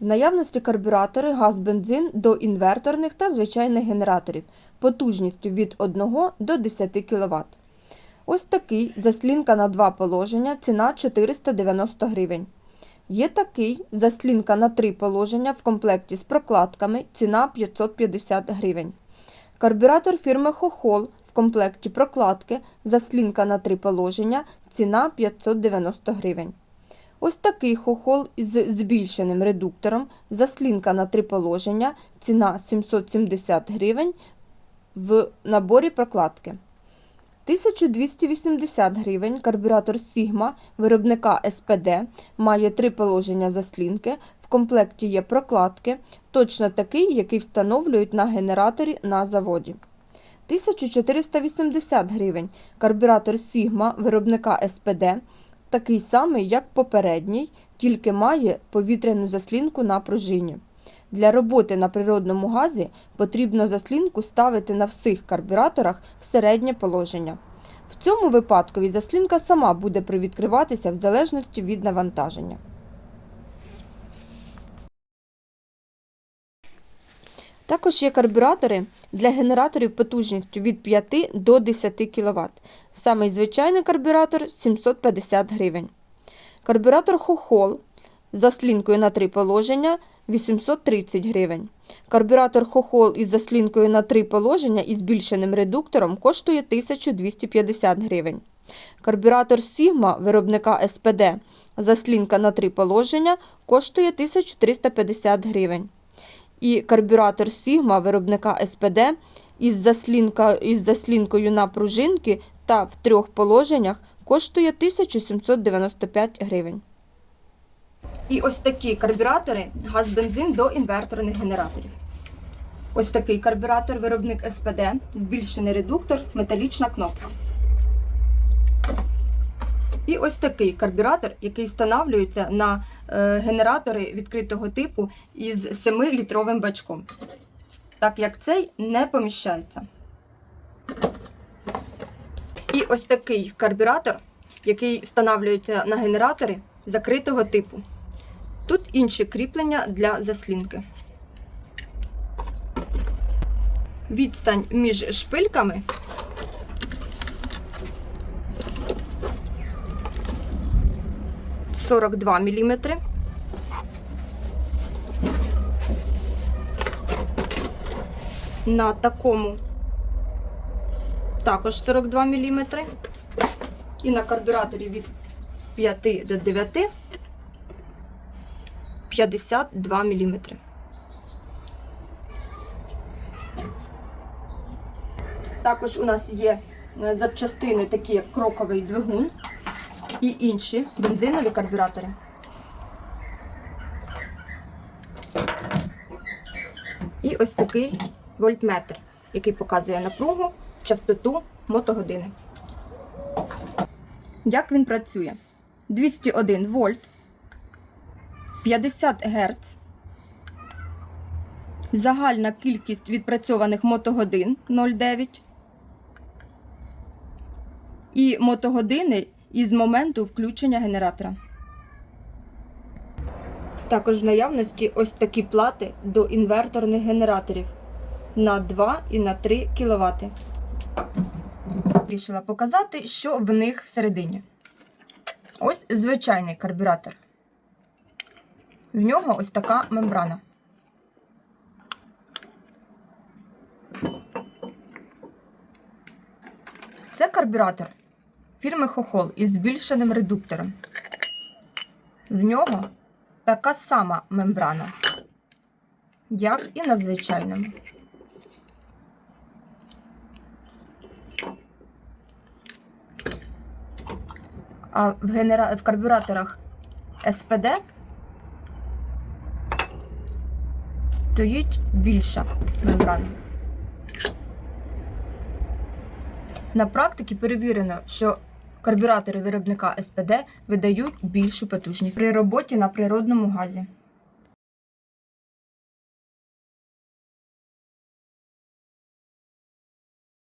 В наявності карбюратори газ-бензин до інверторних та звичайних генераторів потужністю від 1 до 10 кВт. Ось такий заслінка на два положення, ціна 490 гривень. Є такий заслінка на три положення в комплекті з прокладками, ціна 550 гривень. Карбюратор фірми Хохол в комплекті прокладки, заслінка на три положення, ціна 590 гривень. Ось такий хохол із збільшеним редуктором, заслінка на три положення, ціна 770 гривень в наборі прокладки. 1280 гривень карбюратор Sigma виробника СПД має три положення заслінки. В комплекті є прокладки, точно такий, який встановлюють на генераторі на заводі. 1480 гривень карбюратор Sigma виробника СПД, такий самий, як попередній, тільки має повітряну заслінку на пружині. Для роботи на природному газі потрібно заслінку ставити на всіх карбюраторах в середнє положення. В цьому випадку заслінка сама буде привідкриватися в залежності від навантаження. Також є карбюратори для генераторів потужністю від 5 до 10 кВт. Самий звичайний карбюратор 750 гривень. Карбюратор Хохол з заслінкою на три положення 830 гривень. Карбюратор Хохол із заслінкою на три положення і збільшеним редуктором коштує 1250 гривень. Карбюратор Sigma виробника СПД заслінка на три положення коштує 1350 гривень. І карбюратор Sigma виробника СПД із, заслінка, із заслінкою на пружинки та в трьох положеннях коштує 1795 гривень. І ось такі карбюратори газ-бензин до інверторних генераторів. Ось такий карбюратор, виробник СПД, збільшений редуктор, металічна кнопка. І ось такий карбюратор, який встановлюється на генератори відкритого типу із 7-літровим бачком. Так як цей не поміщається. І ось такий карбюратор, який встановлюється на генератори закритого типу. Тут інші кріплення для заслінки. Відстань між шпильками сорок два міліметри. На такому також 42 міліметри. І на карбюраторі від 5 до 9 52 мм. Також у нас є е, запчастини, такі як кроковий двигун і інші бензинові карбюратори. І ось такий вольтметр, який показує напругу, частоту мотогодини. Як він працює? 201 вольт. 50 Гц. Загальна кількість відпрацьованих мотогодин 0,9. І мотогодини із моменту включення генератора. Також в наявності ось такі плати до інверторних генераторів на 2 і на 3 кВт. Рішила показати, що в них всередині. Ось звичайний карбюратор. В нього ось така мембрана. Це карбюратор фірми Хохол із збільшеним редуктором. В нього така сама мембрана, як і на звичайному. А в, генера... в карбюраторах СПД стоїть більша мембрана. На практиці перевірено, що карбюратори виробника СПД видають більшу потужність при роботі на природному газі.